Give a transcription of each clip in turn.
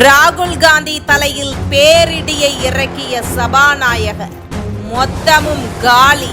ராகுல் காந்தி தலையில் பேரிடியை இறக்கிய சபாநாயகர். மொத்தமும் காலி.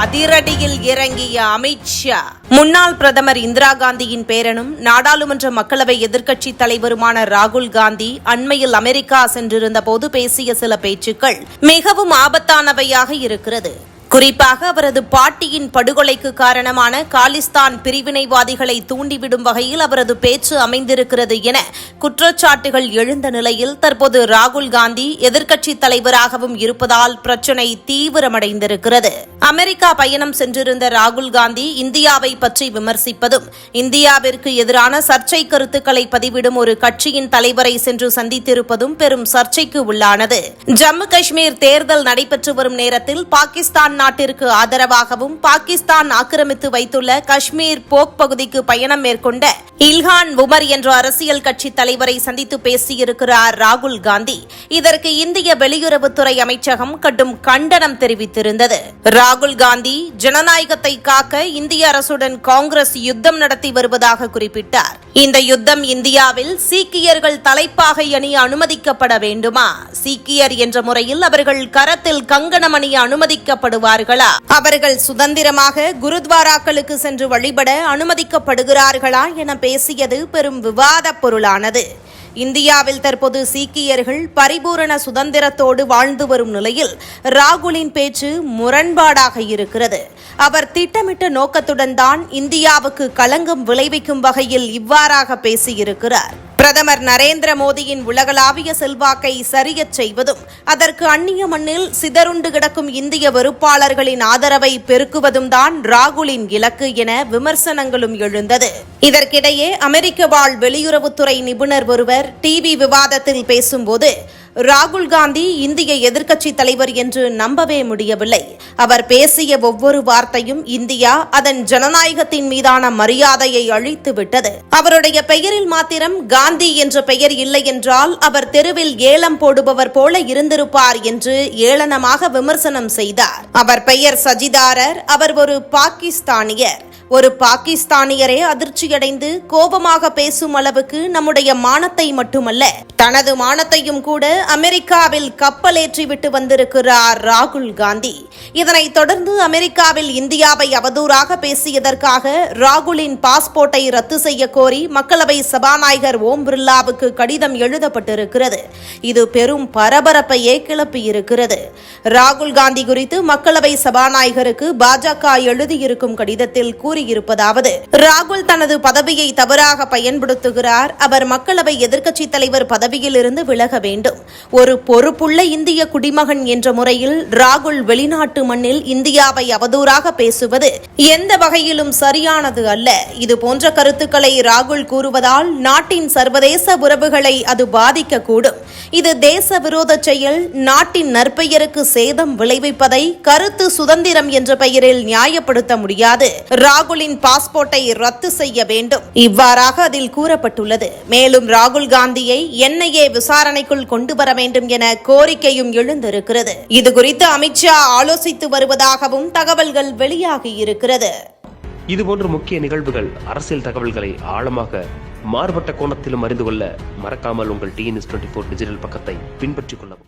அதிரடியில் இறங்கிய அமித்ஷா முன்னாள் பிரதமர் இந்திரா காந்தியின் பேரனும் நாடாளுமன்ற மக்களவை எதிர்க்கட்சி தலைவருமான ராகுல் காந்தி அண்மையில் அமெரிக்கா சென்றிருந்த போது பேசிய சில பேச்சுக்கள் மிகவும் ஆபத்தானவையாக இருக்கிறது. குறிப்பாக அவரது பாட்டியின் படுகொலைக்கு காரணமான காலிஸ்தான் பிரிவினைவாதிகளை தூண்டிவிடும் வகையில் அவரது பேச்சு அமைந்திருக்கிறது என குற்றச்சாட்டுகள் எழுந்த நிலையில் தற்போது ராகுல் காந்தி எதிர்க்கட்சித் தலைவராகவும் இருப்பதால் பிரச்சினை தீவிரமடைந்திருக்கிறது. அமெரிக்கா பயணம் சென்றிருந்த ராகுல் காந்தி இந்தியாவை பற்றி விமர்சிப்பதும் இந்தியாவிற்கு எதிரான சர்ச்சை கருத்துக்களை பதிவிடும் ஒரு கட்சியின் தலைவரை சென்று சந்தித்திருப்பதும் பெரும் சர்ச்சைக்கு உள்ளானது. ஜம்மு காஷ்மீர் தேர்தல் நடைபெற்று வரும் நேரத்தில் பாகிஸ்தான் நாட்டிற்கு ஆதரவாகவும் பாகிஸ்தான் ஆக்கிரமித்து வைத்துள்ள காஷ்மீர் போக் பகுதிக்கு பயணம் மேற்கொண்ட இல்ஹான் உமர் என்ற அரசியல் கட்சி தலைவரை சந்தித்து பேசியிருக்கிறார் ராகுல் காந்தி. இதற்கு இந்திய வெளியுறவுத்துறை அமைச்சகம் கடும் கண்டனம் தெரிவித்திருந்தது. ராகுல் காந்தி ஜனநாயகத்தை காக்க இந்திய அரசுடன் காங்கிரஸ் யுத்தம் நடத்தி வருவதாக குறிப்பிட்டார். இந்த யுத்தம் இந்தியாவில் சீக்கியர்கள் தலைப்பாகை அணிய அனுமதிக்கப்பட வேண்டுமா? சீக்கியர் என்ற முறையில் அவர்கள் கரத்தில் கங்கணம் அணிய அனுமதிக்கப்படுவார்களா? அவர்கள் சுதந்திரமாக குருத்வாராக்களுக்கு சென்று வழிபட அனுமதிக்கப்படுகிறார்களா என பேசியது பெரும் விவாதப் பொருளானது. இந்தியாவில் தற்போது சீக்கியர்கள் பரிபூரண சுதந்திரத்தோடு வாழ்ந்து வரும் நிலையில் ராகுலின் பேச்சு முரண்பாடாக இருக்கிறது. அவர் திட்டமிட்ட நோக்கத்துடன் தான் இந்தியாவுக்கு களங்கம் விளைவிக்கும் வகையில் இவ்வாறாக பேசியிருக்கிறார். பிரதமர் நரேந்திர மோடியின் உலகளாவிய செல்வாக்கை சரியச் செய்வதும் அதற்கு அந்நிய மண்ணில் சிதறுண்டு கிடக்கும் இந்திய வெறுப்பாளர்களின் ஆதரவை பெருக்குவதும் தான் ராகுலின் இலக்கு என விமர்சனங்களும் எழுந்தது. இதற்கிடையே அமெரிக்க வாழ் வெளியுறவுத்துறை நிபுணர் ஒருவர் டிவி விவாதத்தில் பேசும்போது ராகுல் காந்தி இந்திய எதிர்க்கட்சி தலைவர் என்று நம்பவே முடியவில்லை. அவர் பேசிய ஒவ்வொரு வார்த்தையும் இந்தியா அதன் ஜனநாயகத்தின் மீதான மரியாதையை அழித்துவிட்டது அவருடைய பெயரில் மாத்திரம் காந்தி என்ற பெயர் இல்லை என்றால் அவர் தெருவில் ஏலம் போடுபவர் போல இருந்திருப்பார் என்று ஏளனமாக விமர்சனம் செய்தார். அவர் பெயர் சஜிதாரர் அவர் ஒரு பாகிஸ்தானியர். ஒரு பாகிஸ்தானியரே அதிர்ச்சியடைந்து கோபமாக பேசும் அளவுக்கு நம்முடைய மானத்தை மட்டுமல்ல தனது மானத்தையும் கூட அமெரிக்காவில் கப்பலேற்றி விட்டு வந்திருக்கிறார் ராகுல் காந்தி. இதனைத் தொடர்ந்து அமெரிக்காவில் இந்தியாவை அவதூறாக பேசியதற்காக ராகுலின் பாஸ்போர்ட்டை ரத்து செய்ய கோரி மக்களவை சபாநாயகர் ஓம் பிர்லாவுக்கு கடிதம் எழுதப்பட்டிருக்கிறது. இது பெரும் பரபரப்பையே கிளப்பியிருக்கிறது. ராகுல் காந்தி குறித்து மக்களவை சபாநாயகருக்கு பாஜக எழுதியிருக்கும் கடிதத்தில் கூறி கூறியிருப்பதாவது ராகுல் தனது பதவியை தவறாக பயன்படுத்துகிறார். அவர் மக்களவை எதிர்க்கட்சித் தலைவர் பதவியிலிருந்து விலக வேண்டும். ஒரு பொறுப்புள்ள இந்திய குடிமகன் என்ற முறையில் ராகுல் வெளிநாட்டு மண்ணில் இந்தியாவை அவதூறாக பேசுவது எந்த வகையிலும் சரியானது அல்ல. இது போன்ற கருத்துக்களை ராகுல் கூறுவதால் நாட்டின் சர்வதேச உறவுகளை அது பாதிக்கக்கூடும். இது தேச விரோத செயல் நாட்டின் நற்பெயருக்கு சேதம் விளைவிப்பதை கருத்து சுதந்திரம் என்ற பெயரில் நியாயப்படுத்த முடியாது. ராகுல் ராகுலின் பாஸ்போர்ட்டை ரத்து செய்ய வேண்டும். இவ்வாறாக அதில் கூறப்பட்டுள்ளது. மேலும் ராகுல் காந்தியை என்ஐஏ விசாரணைக்குள் கொண்டு வர வேண்டும் என கோரிக்கையும் எழுந்திருக்கிறது. இது குறித்து அமித்ஷா ஆலோசித்து வருவதாகவும் தகவல்கள் வெளியாகியிருக்கிறது இதுபோன்ற முக்கிய நிகழ்வுகள் அரசியல் தகவல்களை ஆழமாக மாறுபட்ட கோணத்திலும் அறிந்து கொள்ள மறக்காமல் உங்கள் டிஎன்எஸ் டுவெண்ட்டி ஃபோர் டிஜிட்டல் பக்கத்தை பின்பற்றிக் கொள்ளவும்.